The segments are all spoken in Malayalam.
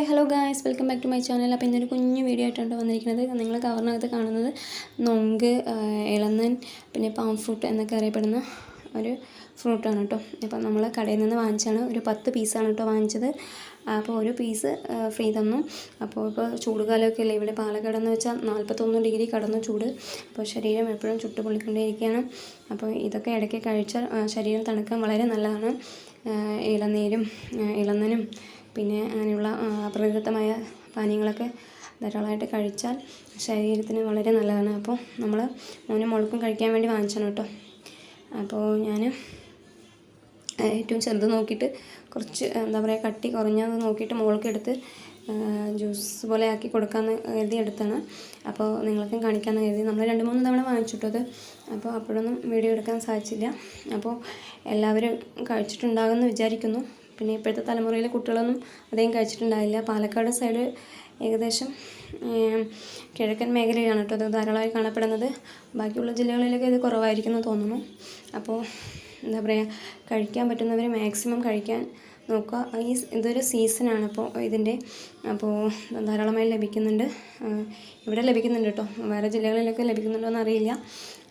Hi hello guys. Welcome back to my channel. അപ്പോൾ ഇന്നൊരു കുഞ്ഞു വീഡിയോ ആയിട്ടുണ്ട് വന്നിരിക്കുന്നത്. നിങ്ങൾ കവറിനകത്ത് കാണുന്നത് നൊങ്ക് ഇളന്നൻ പിന്നെ പാം ഫ്രൂട്ട് എന്നൊക്കെ അറിയപ്പെടുന്ന ഒരു ഫ്രൂട്ടാണ് കേട്ടോ. അപ്പോൾ നമ്മൾ കടയിൽ നിന്ന് വാങ്ങിച്ചാണ് ഒരു പത്ത് പീസാണ് കേട്ടോ വാങ്ങിച്ചത്. അപ്പോൾ ഒരു പീസ് ഫ്രീ തന്നു. അപ്പോൾ ഇപ്പോൾ ചൂടുകാലമൊക്കെ അല്ലേ? ഇവിടെ പാലക്കാട് എന്ന് വെച്ചാൽ നാൽപ്പത്തൊന്ന് ഡിഗ്രി കടന്നു ചൂട്. അപ്പോൾ ശരീരം എപ്പോഴും ചുട്ടു പൊള്ളിക്കൊണ്ടേയിരിക്കുകയാണ് അപ്പോൾ ഇതൊക്കെ ഇടയ്ക്ക് കഴിച്ചാൽ ശരീരം തണുക്കാൻ വളരെ നല്ലതാണ്. ഇളനീരും ഇളന്നനും പിന്നെ അങ്ങനെയുള്ള പ്രകൃതമായ പാനീയങ്ങളൊക്കെ ധാരാളമായിട്ട് കഴിച്ചാൽ ശരീരത്തിന് വളരെ നല്ലതാണ്. അപ്പോൾ നമ്മൾ മോനും മോൾക്കും കഴിക്കാൻ വേണ്ടി വാങ്ങിച്ചാണ് കേട്ടോ. അപ്പോൾ ഞാൻ ഏറ്റവും ചെറുത് നോക്കിയിട്ട് കുറച്ച് എന്താ പറയുക കട്ടി കുറഞ്ഞത് നോക്കിയിട്ട് മോൾക്ക് എടുത്ത് ജ്യൂസ് പോലെ ആക്കി കൊടുക്കാമെന്ന് കരുതി എടുത്താണ്. അപ്പോൾ നിങ്ങൾക്കും കാണിക്കാമെന്ന് കരുതി. നമ്മൾ രണ്ട് മൂന്ന് തവണ വാങ്ങിച്ചിട്ടത് അപ്പോൾ അപ്പോഴൊന്നും വീഡിയോ എടുക്കാൻ സാധിച്ചില്ല. അപ്പോൾ എല്ലാവരും കഴിച്ചിട്ടുണ്ടാകുമെന്ന് വിചാരിക്കുന്നു. പിന്നെ ഇപ്പോഴത്തെ തലമുറയിലെ കുട്ടികളൊന്നും അധികം കഴിച്ചിട്ടുണ്ടാവില്ല. പാലക്കാട് സൈഡ് ഏകദേശം കിഴക്കൻ മേഖലയിലാണ് കേട്ടോ അത് ധാരാളമായി കാണപ്പെടുന്നത്. ബാക്കിയുള്ള ജില്ലകളിലൊക്കെ ഇത് കുറവായിരിക്കുമെന്ന് തോന്നുന്നു. അപ്പോൾ എന്താ പറയുക കഴിക്കാൻ പറ്റുന്നവർ മാക്സിമം കഴിക്കാൻ നോക്കുക. ഈ ഇതൊരു സീസണാണ് അപ്പോൾ ഇതിന്റെ അപ്പോൾ ധാരാളമായി ലഭിക്കുന്നുണ്ട്. ഇവിടെ ലഭിക്കുന്നുണ്ട് കേട്ടോ. വേറെ ജില്ലകളിലൊക്കെ ലഭിക്കുന്നുണ്ടോ എന്നറിയില്ല.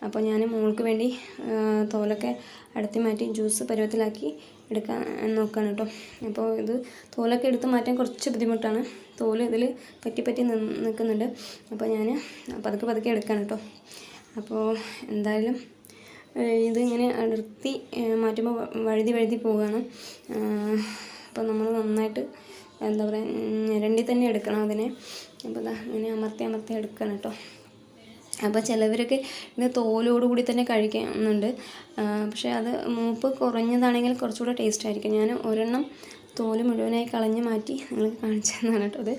അപ്പോൾ ഞാൻ മോൾക്ക് വേണ്ടി തോലൊക്കെ അടുത്തി മാറ്റി ജ്യൂസ് പരുവത്തിലാക്കി എടുക്കാൻ നോക്കുകയാണ് കേട്ടോ. അപ്പോൾ ഇത് തോലൊക്കെ എടുത്ത് മാറ്റാൻ കുറച്ച് ബുദ്ധിമുട്ടാണ്. തോൽ ഇതിൽ പറ്റി പറ്റി നിൽക്കുന്നുണ്ട് അപ്പോൾ ഞാൻ പതുക്കെ പതുക്കെ എടുക്കുകയാണ് കേട്ടോ. അപ്പോൾ എന്തായാലും ഇത് ഇങ്ങനെ അടർത്തി മാറ്റുമ്പോൾ വഴുതി വഴുതി പോവുകയാണ് അപ്പോൾ നമ്മൾ നന്നായിട്ട് എന്താ പറയുക ഞരണ്ടി തന്നെ എടുക്കണം അതിനെ. അപ്പോൾ ഇതാ ഇങ്ങനെ അമർത്തി അമർത്തി എടുക്കണം കേട്ടോ അപ്പോൾ ചിലവരൊക്കെ ഇത് തോലോടുകൂടി തന്നെ കഴിക്കുന്നുണ്ട്. പക്ഷേ അത് മൂപ്പ് കുറഞ്ഞതാണെങ്കിൽ കുറച്ചുകൂടെ ടേസ്റ്റ് ആയിരിക്കും. ഞാൻ ഒരെണ്ണം തോൽ മുഴുവനായി കളഞ്ഞ് മാറ്റി നിങ്ങൾക്ക് കാണിച്ചു തന്നാണ് കേട്ടോ അത്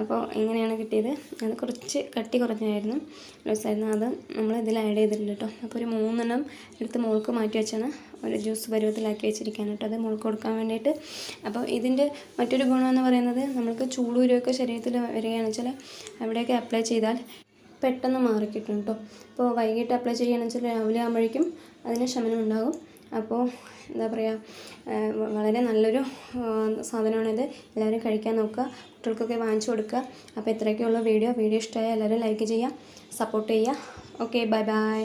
അപ്പോൾ ഇങ്ങനെയാണ് കിട്ടിയത്? അത് കുറച്ച് കട്ടി കുറഞ്ഞായിരുന്നു. ലൂസായിരുന്നു അത് നമ്മൾ ഇതിൽ ആഡ് ചെയ്തിട്ടുണ്ട് കേട്ടോ. അപ്പോൾ ഒരു മൂന്നെണ്ണം എടുത്ത് മുൾക്ക് മാറ്റി വെച്ചാണ് ഒരു ജ്യൂസ് പരുവത്തിലാക്കി വെച്ചിരിക്കാൻ കേട്ടോ. അത് മുൾക്ക് കൊടുക്കാൻ വേണ്ടിയിട്ട്. അപ്പോൾ ഇതിന്റെ മറ്റൊരു ഗുണമെന്ന് പറയുന്നത് നമ്മൾക്ക് ചൂടൂരൊക്കെ ശരീരത്തിൽ വരികയാണെന്ന് വെച്ചാൽ അവിടെയൊക്കെ അപ്ലൈ ചെയ്താൽ പെട്ടെന്ന് മാറിക്കിട്ടും കേട്ടോ. അപ്പോൾ വൈകിട്ട് അപ്ലൈ ചെയ്യുകയാണെന്ന് വെച്ചാൽ രാവിലെ ആകുമ്പോഴേക്കും അതിന് ശമനം ഉണ്ടാകും. അപ്പോൾ എന്താ പറയുക വളരെ നല്ലൊരു സാധനമാണിത് എല്ലാവരും കഴിക്കാൻ നോക്കുക കുട്ടികൾക്കൊക്കെ വാങ്ങിച്ചു കൊടുക്കുക. അപ്പോൾ ഇത്രയൊക്കെയുള്ള വീഡിയോ. വീഡിയോ ഇഷ്ടമായ എല്ലാവരും ലൈക്ക് ചെയ്യുക സപ്പോർട്ട് ചെയ്യുക. Okay bye bye